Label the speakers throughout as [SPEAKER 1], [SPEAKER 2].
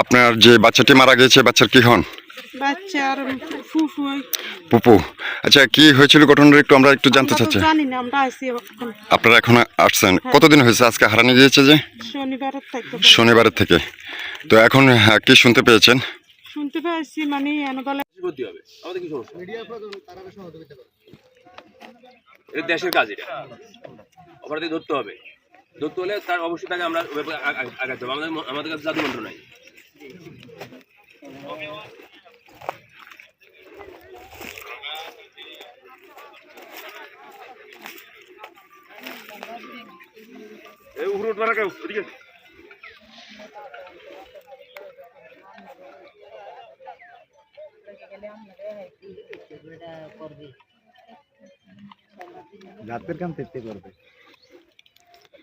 [SPEAKER 1] আপনার যে বাচ্চাটি মারা গেছে বাচ্চার কি হন?
[SPEAKER 2] বাচ্চার ফুফু।
[SPEAKER 1] পুপু আচ্ছা কি হয়েছিল ঘটনাটা একটু আমরা একটু জানতে চাচ্ছি।
[SPEAKER 2] জানি না আমরা আইসি
[SPEAKER 1] আপনারা এখন আসছেন। কতদিন হয়েছে? আজকে হারানো গিয়েছে যে?
[SPEAKER 2] শনিবারের থেকে।
[SPEAKER 1] শনিবারের থেকে। তো এখন হ্যাঁ, কি শুনতে পেয়েছেন?
[SPEAKER 2] শুনতে মানে
[SPEAKER 3] এটা দেশের কাজ এটা। অপরাধী ধরতে হবে। ধরতে হলে তার অবশ্যই তাকে আমরা আগাতে হবে। আমাদের আমাদের কাছে জাদু মন্ত্র নাই। উপরে উঠবে না কেউ এদিকে।
[SPEAKER 4] রাতের কাম তেতে করবে।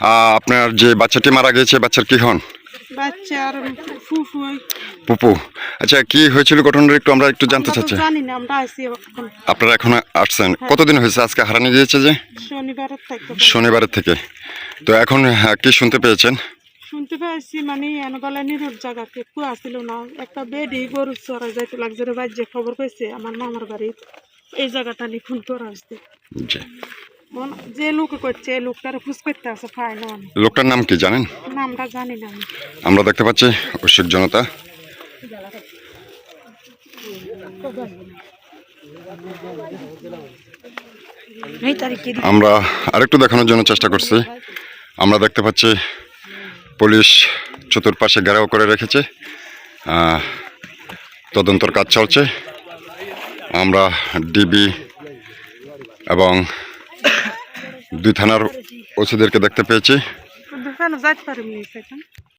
[SPEAKER 1] আপনার যে বাচ্চাটি মারা গেছে বাচ্চার কি হন?
[SPEAKER 2] বাচ্চার ফুফু।
[SPEAKER 1] পুপু আচ্ছা কি হয়েছিল ঘটনাটা একটু আমরা একটু জানতে চাচ্ছি।
[SPEAKER 2] জানি না আমরা আইসি
[SPEAKER 1] আপনারা এখন আসছেন। কতদিন হয়েছে? আজকে হারানো গিয়েছে যে?
[SPEAKER 2] শনিবারের থেকে।
[SPEAKER 1] শনিবারের থেকে। তো এখন হ্যাঁ, কি শুনতে পেয়েছেন?
[SPEAKER 2] শুনতে পাইছি মানে এনে বলে নিরুর জায়গাতে কুয়া ছিল না। একটা বেডি গরু চড়াই যাইতে লাগছে রে বাজ্যে খবর পাইছে আমার মামার বাড়ি। এই জায়গাটা নিয়ে খুন করা আসছে
[SPEAKER 1] জি।
[SPEAKER 2] মন- যে লোক করছে লোকটার খুঁজ করতে আছে পায়
[SPEAKER 1] লোকটার নাম কি জানেন?
[SPEAKER 2] নামটা জানি না
[SPEAKER 1] আমরা দেখতে পাচ্ছি উৎসুক জনতা। আমরা আরেকটু দেখানোর জন্য চেষ্টা করছি। আমরা দেখতে পাচ্ছি পুলিশ চতুর্পাশে ঘেরাও করে রেখেছে। আহ, তদন্তর কাজ চলছে। আমরা ডিবি এবং দুই থানার ওসিদেরকে দেখতে পেয়েছি।